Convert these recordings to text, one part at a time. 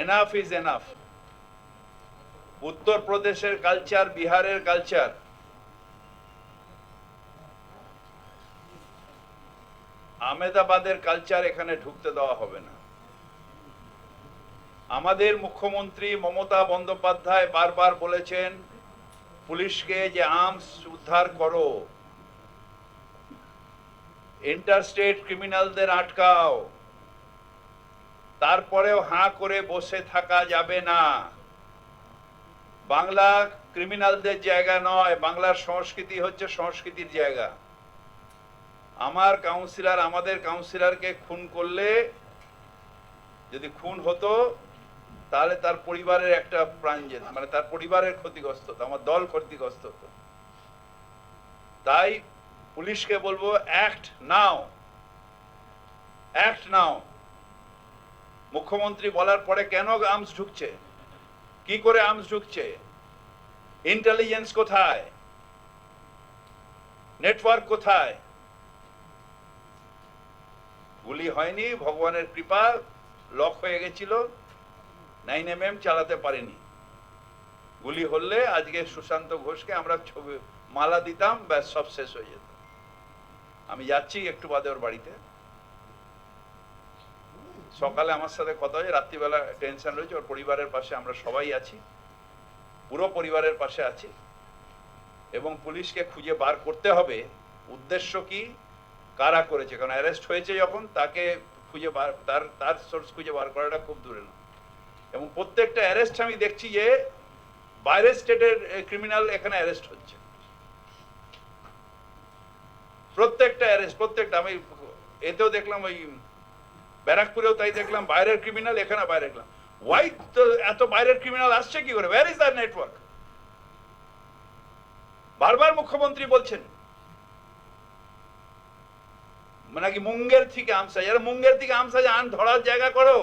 Enough is enough উত্তরপ্রদেশের culture বিহারের culture আমেদাবাদের কালচার এখানে ঢুকতে দেওয়া হবে না। আমাদের মুখ্যমন্ত্রী মমতা বন্দ্যোপাধ্যায় বারবার বলেছেন, পুলিশকে যে আর্মস উদ্ধার করো ইন্টারস্টেট ক্রিমিনালদের আটকাও। তারপরেও হাঁ করে বসে থাকা যাবে না। বাংলা ক্রিমিনালদের জায়গা নয়, বাংলার সংস্কৃতি হচ্ছে সংস্কৃতির জায়গা। আমার কাউন্সিলর আমাদের কাউন্সিলরকে খুন করলে, যদি খুন হতো, তাহলে তার পরিবারের একটা প্রাণ যেত মানে তার পরিবারের ক্ষতিগ্রস্ত হতো আমার দল ক্ষতিগ্রস্ত হতো। তাই পুলিশকে বলব অ্যাক্ট নাও অ্যাক্ট নাও মুখ্যমন্ত্রী বলার পরে কেন আর্মস ঢুকছে? কি করে আর্মস ঢুকছে? ইন্টেলিজেন্স কোথায়? নেটওয়ার্ক কোথায়? গুলি হয়নি, ভগবানের কৃপা লক হয়ে গেছিল নাইন এম এম চালাতে পারেনি। গুলি হলে আজকে সুশান্ত ঘোষকে আমরা ছবি, মালা দিতাম, ব্যাস সব শেষ হয়ে যেত। আমি যাচ্ছি একটু বাদে ওর বাড়িতে। সকালে আমার সাথে কথা হয়, রাত্রিবেলা টেনশন রয়েছে, ওর পরিবারের পাশে আমরা সবাই আছি, পুরো পরিবারের পাশে আছি এবং পুলিশকে খুঁজে বার করতে হবে, উদ্দেশ্য কি, কারা করেছে? কারণ অ্যারেস্ট হয়েছে যখন, তাকে খুঁজে বার, তার তার সোর্স খুঁজে বার করাটা খুব দূরে না এবং প্রত্যেকটা অ্যারেস্ট আমি দেখছি যে বাইরের স্টেটের ক্রিমিনাল এখানে অ্যারেস্ট হচ্ছে। প্রত্যেকটা অ্যারেস্ট প্রত্যেকটা, আমি এতেও দেখলাম ওই ব্যারাকপুরেও তাই দেখলাম, বাইরের ক্রিমিনাল এখানে বাইরে দেখলাম। ওয়াই তো এত বাইরের ক্রিমিনাল আসছে কি করে? ওয়ার ইজ দ্য নেটওয়ার্ক বারবার মুখ্যমন্ত্রী বলছেন মানে কি মুঙ্গের থেকে আমসা যারা মুঙ্গের থেকে আমসা আন ধরার জায়গা করো।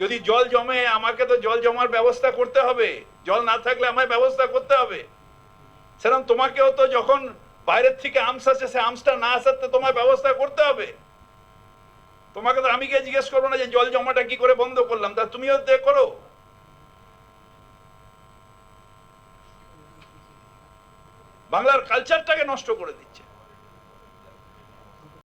যদি জল জমে, আমাকে তো জল জমার ব্যবস্থা করতে হবে। জল না থাকলে আমায় ব্যবস্থা করতে হবে। সেরকম তোমাকেও তো যখন বাইরের থেকে আমস আসে সে আমসটা না আসাতে তোমার ব্যবস্থা করতে হবে। তোমাকে তো আমি গিয়ে জিজ্ঞেস করব না যে জল জমাটা কি করে বন্ধ করলাম। তা তুমিও করো। বাংলার কালচারটাকে নষ্ট করে দিচ্ছে।